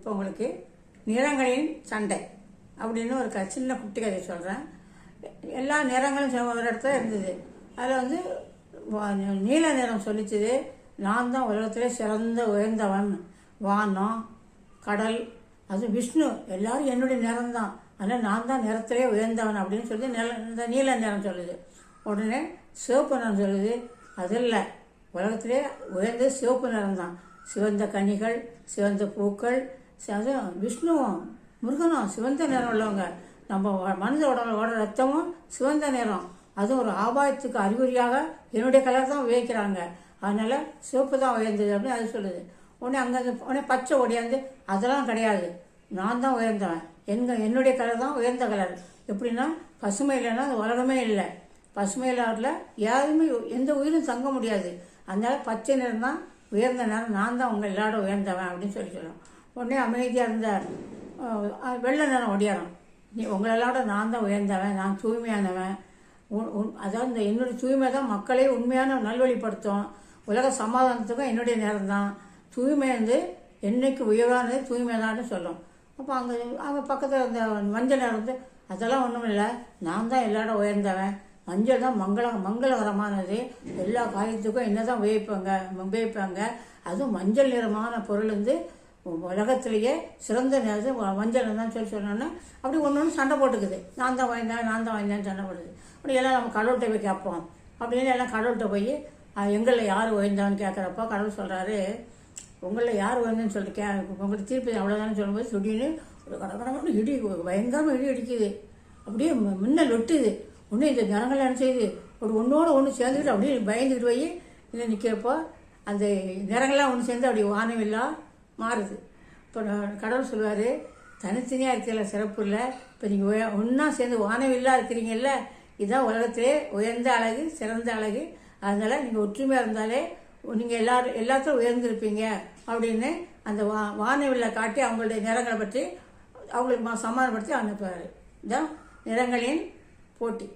இப்போ உங்களுக்கு நிறங்களின் சண்டை அப்படின்னு ஒரு க சின்ன குட்டி கதை சொல்கிறேன் எல்லா நிறங்களும் ஒரு இடத்துல இருந்தது. அதில் வந்து நீல நிறம் சொல்லிச்சது நான் தான் உலகத்திலே சிறந்த உயர்ந்தவன் வானம் கடல் அது விஷ்ணு. எல்லாரும் என்னுடைய நிறம் தான். ஆனால் நான் தான் நிறத்திலே உயர்ந்தவன் அப்படின்னு சொல்லி நில இந்த நீல நிறம் சொல்லுது. உடனே சிவப்பு நிறம் சொல்லுது. அது இல்லை. உலகத்திலே உயர்ந்தது சிவப்பு நிறம் தான். சிவந்த கனிகள் சிவந்த பூக்கள் விஷ்ணுவும் முருகனும் சிவந்த நிறம் உள்ளவங்க. நம்ம மனித உடம்புல ஓட ரத்தமும் சிவந்த நிறம் அதுவும் ஒரு ஆபாயத்துக்கு அறிகுறியாக என்னுடைய கலர் தான் உபயோகிக்கிறாங்க. அதனால் சிவப்பு தான் உயர்ந்தது அப்படின்னு அது சொல்லுது. உடனே அங்கேருந்து உடனே பச்சை ஒடியாந்து அதெல்லாம் கிடையாது. நான் தான் உயர்ந்தவன். எங்கள் என்னுடைய கலர் தான் உயர்ந்த கலர். எப்படின்னா பசுமை இல்லைன்னா அது உலகமே இல்லை. பசுமை இல்லாட்டில் யாருமே எந்த உயிரும் தங்க முடியாது. அதனால் பச்சை நிறம் தான் உயர்ந்த நிறம் நான் தான் உங்கள் எல்லாரோட உயர்ந்தவன் அப்படின்னு சொல்லி சொல்லுவோம் உடனே அமைதியாக இருந்தார். வெள்ள நேரம் ஓடியாரான் நீ ஒடியாரம். நீ உங்களோட நான் தான் உயர்ந்தவன் நான் தூய்மையானவன். உன்- அதாவது இந்த என்னுடைய தூய்மை தான் மக்களை உண்மையான நல்வழிப்படுத்தும். உலக சமாதானத்துக்கும் என்னுடைய நேரம் தான் தூய்மை வந்து என்னைக்கு உயர்வானது தூய்மை தான்னு சொல்லும். அப்போ அங்கே அங்கே பக்கத்தில் இருந்த மஞ்சள் நிறம் வந்து அதெல்லாம் ஒன்றும் இல்லை. நான் தான் எல்லாரும் உயர்ந்தவன். மஞ்சள் தான் மங்கள மங்களகரமானது. எல்லா காரியத்துக்கும் என்ன தான் உபயோகிப்பாங்க உபயோகிப்பாங்க. அதுவும் மஞ்சள் நிறமான பொருள் வந்து உலகத்திலேயே சிறந்த நேரம் மஞ்சள் தான் சொல்லி சொன்னோன்னா அப்படி ஒன்று ஒன்று சண்டை போட்டுக்குது. நான் தான் வாய்ந்தேன் நான் தான் வாய்ந்தேன்னு சண்டை போடுது அப்படி எல்லாம் நம்ம கடவுள்கிட்ட போய் கேட்போம். அப்படின்னு எல்லாம் கடவுள்கிட்ட போய் எங்களில் யார் உயர்ந்தான்னு கேட்குறப்போ கடவுள் சொல்கிறாரு உங்களில் யார் உயர்ந்தன்னு சொல்லிட்டு கே உங்களுக்கு தீர்ப்பு அவ்வளோதான்னு சொல்லும்போது சுடின்னு ஒரு கடற்கடன்னு இடி பயங்கரமாக இடி அடிக்குது. அப்படியே முன்னே லொட்டுது. ஒன்று இந்த ஜனங்கள் என்ன செய்யுது ஒரு ஒன்றோடு ஒன்று சேர்ந்துக்கிட்டு அப்படியே பயந்துக்கிட்டு போய் இதை நிற்கிறப்போ அந்த நிறங்கள்லாம் ஒன்று சேர்ந்து அப்படி வானவில்லா மாறுது. இப்போ நான் கடவுள் சொல்லுவார் தனித்தனியாக இருக்கல சிறப்பு இல்லை. இப்போ நீங்கள் ஒன்றா சேர்ந்து வானவில்லா இருக்கிறீங்கல்ல இதுதான் உலகத்திலே உயர்ந்த அழகு சிறந்த அழகு. அதனால் நீங்கள் ஒற்றுமையாக இருந்தாலே நீங்கள் எல்லாரும் எல்லாத்தையும் உயர்ந்திருப்பீங்க. அப்படின்னு அந்த வா வானவில்லை காட்டி அவங்களுடைய நிறங்களை பற்றி அவங்களுக்கு சமாதானப்படுத்தி அனுப்புவார். இதான் நிறங்களின் போட்டி.